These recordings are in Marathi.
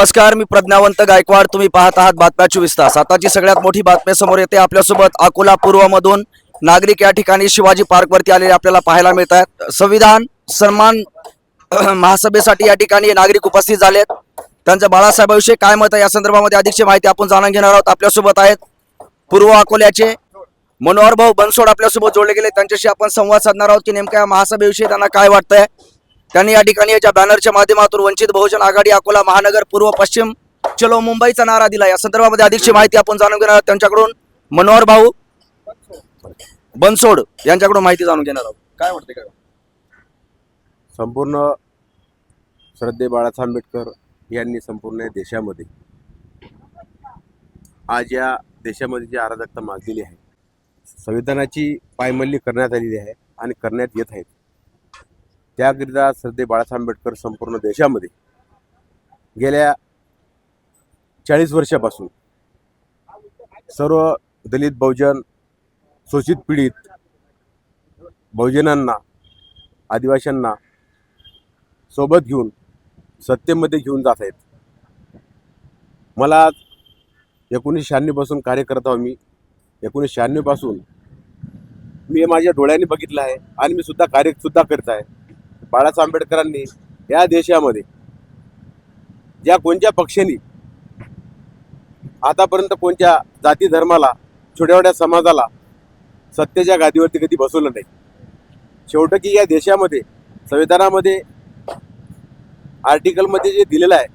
नमस्कार मी प्रज्ञावंत गायकवाड. तुम्ही पाहत आहात बातम्या चोवीस तास. आताची सगळ्यात मोठी बातमी समोर येते. आपल्यासोबत अकोला पूर्वमधून नागरिक या ठिकाणी शिवाजी पार्कवरती आलेले आपल्याला पाहायला मिळत आहेत संविधान सन्मान महासभेसाठी या ठिकाणी नागरिक उपस्थित झालेत. त्यांचं बाळासाहेबांविषयी काय मत आहे? या संदर्भामध्ये अधिकची माहिती आपण जाणून घेणार आहोत. आपल्यासोबत आहेत पूर्व अकोल्याचे मनोहर भाऊ बनसोड आपल्यासोबत जोडले गेले. त्यांच्याशी आपण संवाद साधणार आहोत की नेमक्या महासभेविषयी त्यांना काय वाटतंय? त्यांनी या ठिकाणी याच्या बॅनरच्या माध्यमातून वंचित बहुजन आघाडी अकोला महानगर पूर्व पश्चिम चलो मुंबईचा नारा दिला. या संदर्भामध्ये अधिकची माहिती आपण जाणून घेणार आहोत. त्यांच्याकडून मनोहर भाऊ बनसोड यांच्याकडून माहिती जाणून घेणार आहोत. काय वाटते का संपूर्ण श्रद्धे बाळासाहेब आंबेडकर यांनी संपूर्ण देशामध्ये आज या देशामध्ये जी अराजकता माजलेली आहे संविधानाची पायमल्ली करण्यात आलेली आहे आणि करण्यात येत आहेत. त्याकरिता श्रद्धे बाळासाहेब आंबेडकर संपूर्ण देशामध्ये गेल्या चाळीस वर्षापासून सर्व दलित बहुजन शोषित पीडित बहुजनांना आदिवासींना सोबत घेऊन सत्तेमध्ये घेऊन जात आहेत. मला एकोणीसशे शहाण्णवपासून कार्य करत आहो मी. एकोणीसशे शहाण्णवपासून मी माझ्या डोळ्यांनी बघितलं आहे आणि मी सुद्धा कार्यसुद्धा करत आहे. बाळासाहेब आंबेडकरांनी या देशामध्ये ज्या कोणत्या पक्षांनी आतापर्यंत कोणत्या जाती धर्माला छोट्या समाजाला सत्तेच्या गादीवरती कधी बसवलं नाही. शेवट की या देशामध्ये संविधानामध्ये आर्टिकलमध्ये जे दिलेलं आहे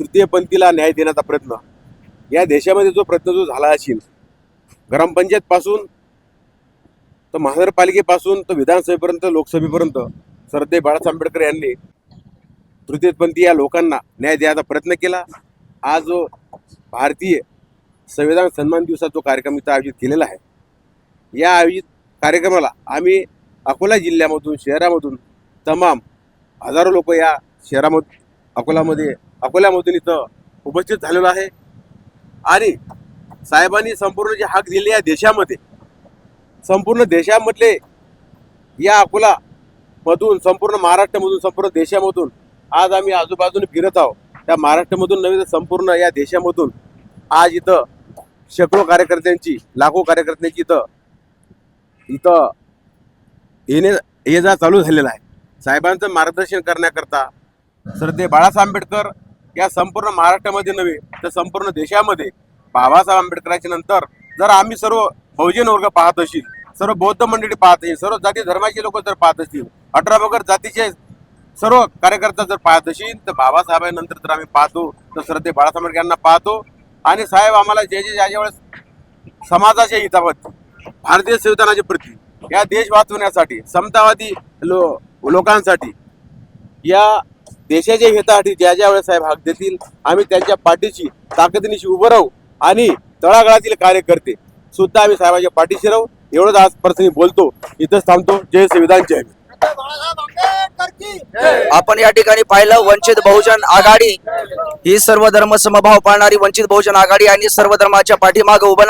तृतीयपंथीला न्याय देण्याचा प्रयत्न या देशामध्ये जो प्रयत्न जो झाला असेल ग्रामपंचायतपासून तर महानगरपालिकेपासून तर विधानसभेपर्यंत लोकसभेपर्यंत सरदे बाळासाहेब आंबेडकर यांनी तृतीयपंथी या लोकांना न्याय देण्याचा प्रयत्न केला. आज जो भारतीय संविधान सन्मान दिवसात जो कार्यक्रम इथं आयोजित केलेला आहे या आयोजित कार्यक्रमाला आम्ही अकोला जिल्ह्यामधून शहरामधून तमाम हजारो लोक या शहरामध अकोलामध्ये अकोल्यामधून इथं उपस्थित झालेलो आहे. आणि साहेबांनी संपूर्ण जे हाक दिले या देशामध्ये संपूर्ण देशामधले या अकोला मधून संपूर्ण महाराष्ट्रामधून संपूर्ण देशामधून आज आम्ही आजूबाजूने फिरत आहोत. त्या महाराष्ट्रामधून नव्हे तर संपूर्ण या देशामधून आज इथं शेकडो कार्यकर्त्यांची लाखो कार्यकर्त्यांची इथं इथं येणे ये जा चालू झालेला आहे. साहेबांचं मार्गदर्शन करण्याकरता श्रद्धे बाळासाहेब आंबेडकर या संपूर्ण महाराष्ट्रामध्ये नव्हे तर संपूर्ण देशामध्ये बाबासाहेब आंबेडकरांच्या नंतर जर आम्ही सर्व बहुजन वर्ग पाहत असेल सर्व बौद्ध मंडळी पाहत असतील सर्व जाती धर्माचे लोक जर पाहत असतील अठरा बगर जातीचे सर्व कार्यकर्ता जर पाहत असतील तर बाबासाहेबांनंतर तर आम्ही पाहतो तर श्रद्धे बाळासाहेब यांना पाहतो. आणि साहेब आम्हाला जे जे ज्या वेळेस समाजाच्या हितावरती भारतीय संविधानाचे प्रती या देश वाचवण्यासाठी समतावादी लो लोकांसाठी या देशाच्या हितासाठी ज्या ज्या वेळेस साहेब हाक देतील आम्ही त्यांच्या पाठीशी ताकदीनिशी उभं राहू आणि तळागाळातील कार्यकर्ते सुद्धा आम्ही साहेबाच्या पाठीशी राहू. एवढंच आज प्रसंगी बोलतो इथंच थांबतो. जय संविधान जय आपण या ठिकाणी पाहिलं वंचित बहुजन आघाडी ही सर्व धर्म समभाव पाळणारी वंचित बहुजन आघाडी आणि सर्व धर्माच्या पाठीमागे उभं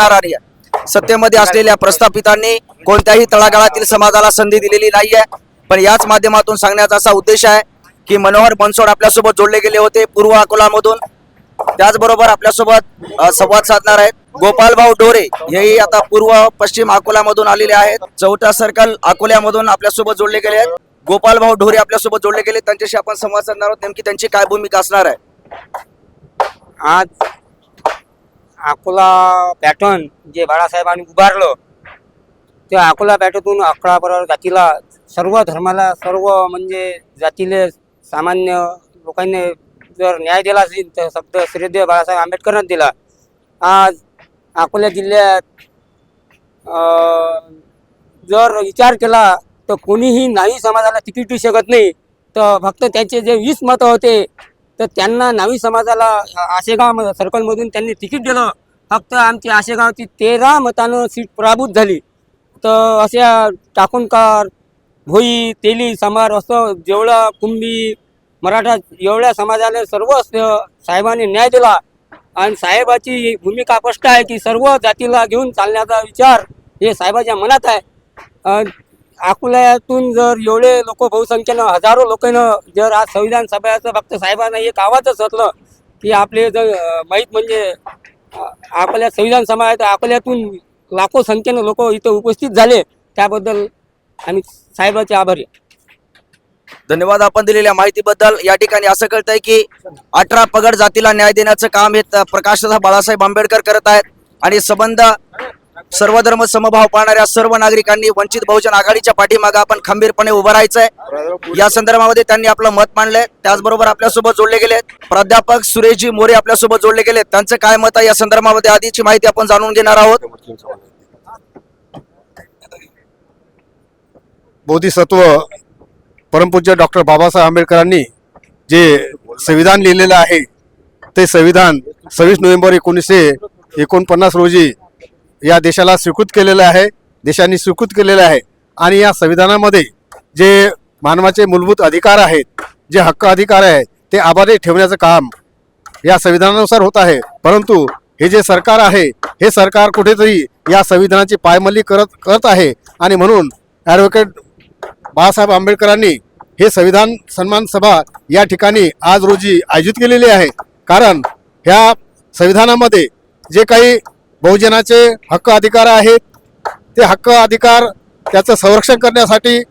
सत्तेमध्ये असलेल्या प्रस्थापितांनी कोणत्याही तळागाळातील समाजाला संधी दिलेली नाहीये. पण याच माध्यमातून सांगण्याचा असा उद्देश आहे की मनोहर बनसोड आपल्यासोबत जोडले गेले होते पूर्व अकोलामधून. त्याचबरोबर आपल्यासोबत संवाद साधणार आहेत गोपाल भाऊ डोरे. हेही आता पूर्व पश्चिम अकोल्यामधून आलेले आहेत. चौथा सर्कल अकोल्यामधून आपल्यासोबत जोडले गेले आहेत. गोपालभाऊ ढोरे आपल्यासोबत जोडले गेले. त्यांच्याशी आपण संवाद साधणार आहोत. नेमकी त्यांची काय भूमिका असणार आहे? आज अकोला पॅटर्न जे बाळासाहेबांनी उभारलं त्या अकोला पॅटर्नतून अकरा जातीला सर्व धर्माला सर्व म्हणजे जातीले सामान्य लोकांनी जर न्याय दिला असेल तर शब्द श्रीदेव बाळासाहेब आंबेडकरनं दिला. आज अकोला जिल्ह्यात अं, जर विचार केला तर कोणीही नावी समाजाला तिकीट देऊ शकत नाही. तर फक्त त्यांचे जे वीस मतं होते तर त्यांना नावी समाजाला आशेगाव सर्कलमधून त्यांनी तिकीट दिलं. फक्त आमची आशेगावची तेरा मतानं सीट पराभूत झाली. तर अशा टाकूनकार भोई तेली समार असं जेवढा कुंभी मराठा एवढ्या समाजाने सर्व साहेबांनी न्याय दिला. आणि साहेबाची भूमिका स्पष्ट आहे की सर्व जातीला घेऊन चालण्याचा विचार हे साहेबाच्या मनात आहे. अकोल्यातून जर एवढे लोक बहुसंख्येनं हजारो लोकांना जर आज संविधान सभेचं फक्त साहेबांना एक आवाजच असलं की आपले जर माहीत म्हणजे अं, आपल्या संविधान तर अकोल्यातून लाखो संख्येनं लोक इथं उपस्थित झाले. त्याबद्दल आम्ही साहेबाचे आभारी आहे. धन्यवाद आपण दिलेल्या माहितीबद्दल. या ठिकाणी असं कळतंय की अठरा पगड जातीला न्याय देण्याचं काम हे प्रकाशदा बाळासाहेब आंबेडकर करत आहेत. आणि संबंध सर्वधर्म समभाव पाळणाऱ्या सर्व नागरिकांनी वंचित बहुजन आघाडीच्या पाठीमागे आपण खंबीरपणे उभं राहायचंय. या संदर्भामध्ये त्यांनी आपलं मत मांडलंय. त्याचबरोबर आपल्यासोबत जोडले गेले प्राध्यापक सुरेशजी मोरे आपल्यासोबत जोडले गेले त्यांचं काय मत आहे या संदर्भामध्ये? आधीची माहिती आपण जाणून घेणार आहोत. बोधिसत्व परमपूज्य डॉक्टर बाबासाहेब आंबेडकरांनी जे संविधान लिहिलेलं आहे ते संविधान सव्वीस नोव्हेंबर एकोणीसशे एकोणपन्नास रोजी या देशाला स्वीकृत केलेलं आहे देशाने स्वीकृत केलेलं आहे आणि या संविधानामध्ये जे मानवाचे मूलभूत अधिकार आहेत जे हक्क अधिकार आहेत ते आबादी ठेवण्याचं काम या संविधानानुसार होत आहे. परंतु हे जे सरकार आहे हे सरकार कुठेतरी या संविधानाची पायमल्ली करत करत आहे आणि म्हणून ॲडव्होकेट बाळासाहेब आंबेडकरांनी हे संविधान सन्मान सभा या ठिकाणी आज रोजी आयोजित केलेली आहे. कारण ह्या संविधानामध्ये जे काही बहुजनाचे हक्क अधिकार आहेत ते हक्क अधिकार त्याचं संरक्षण करण्यासाठी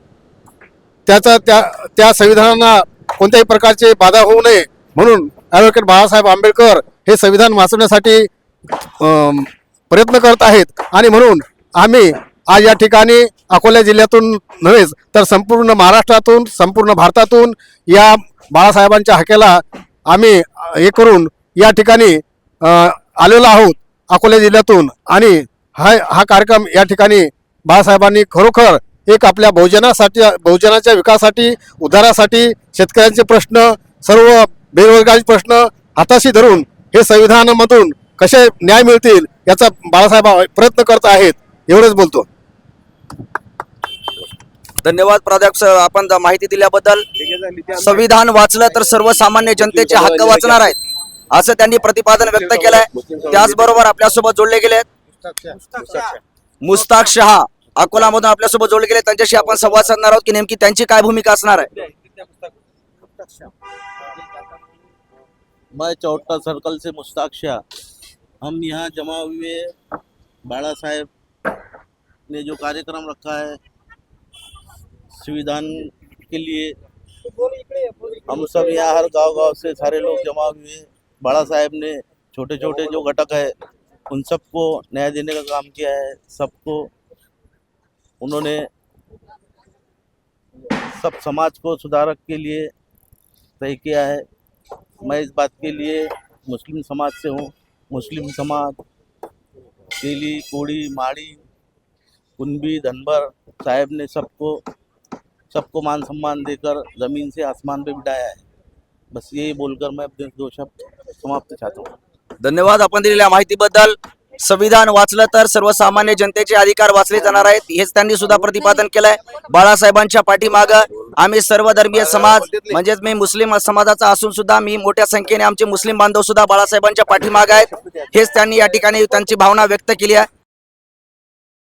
त्याचा त्या त्या संविधानांना कोणत्याही प्रकारचे बाधा होऊ नये म्हणून ॲडव्होकेट बाळासाहेब आंबेडकर हे संविधान वाचवण्यासाठी प्रयत्न करत आहेत. आणि म्हणून आम्ही आज या ठिकाणी अकोला जिल्ह्यातून नव्हेच तर संपूर्ण महाराष्ट्रातून संपूर्ण भारतातून या बाळासाहेबांच्या हक्याला आम्ही हे करून या ठिकाणी आलेलो आहोत अकोला जिल्ह्यातून. आणि हा हा कार्यक्रम या ठिकाणी बाळासाहेबांनी खरोखर एक आपल्या बहुजनासाठी बहुजनाच्या विकासासाठी उद्धारासाठी शेतकऱ्यांचे प्रश्न सर्व बेरोजगारी प्रश्न हाताशी धरून हे संविधानामधून कसे न्याय मिळतील याचा बाळासाहेब प्रयत्न करत आहेत एवढंच बोलतो. धन्यवाद प्राध्यापक सर आपण माहिती दिल्याबद्दल. संविधान वाचलं तर सर्वसामान्य जनतेचे हक्क वाचणार आहेत. असं त्यांनी प्रतिपादन व्यक्त केलंय. त्याचबरोबर आपल्यासोबत जोडले गेले मुस्ताक शहा अकोलामधून आपल्यासोबत जोडले गेले त्यांच्याशी आपण संवाद साधणार आहोत की नेमकी त्यांची काय भूमिका असणार आहे? मैं चौटा सर्कल से मुस्ताक शाह। हम यहाँ जमा हुए। बाड़ा साहेब ने जो कार्यक्रम रखा है संविधान के लिए हम सब यहाँ हर गाँव गाँव से सारे लोग जमा हुए बड़ा साहेब ने छोटे छोटे जो घटक है उन सबको न्याय देने का काम किया है। सबको उन्होंने सब समाज को सुधारक के लिए तय किया है। मैं इस बात के लिए मुस्लिम समाज से हूँ। मुस्लिम समाज तेली कोड़ी माड़ी कुंबी धनबर साहेब ने सबको सबको मान सम्मान देकर ज़मीन से आसमान पे बिठाया है। बस यही बोलकर मैं अपने दो शब्द समाप्त चाहता हूँ। धन्यवाद आपण दिलेल्या माहितीबद्दल। संविधान वाचलं तर सर्वसामान्य जनतेचे अधिकार वाचले जाणार आहेत हेच त्यांनी सुद्धा प्रतिपादन केलंय. बाळासाहेबांच्या पाठीमाग आम्ही सर्व धर्मीय समाज म्हणजेच मी मुस्लिम समाजाचा असून सुद्धा मी मोठ्या संख्येने आमचे मुस्लिम बांधव सुद्धा बाळासाहेबांच्या पाठीमाग आहेत. हेच त्यांनी या ठिकाणी त्यांची भावना व्यक्त केली आहे.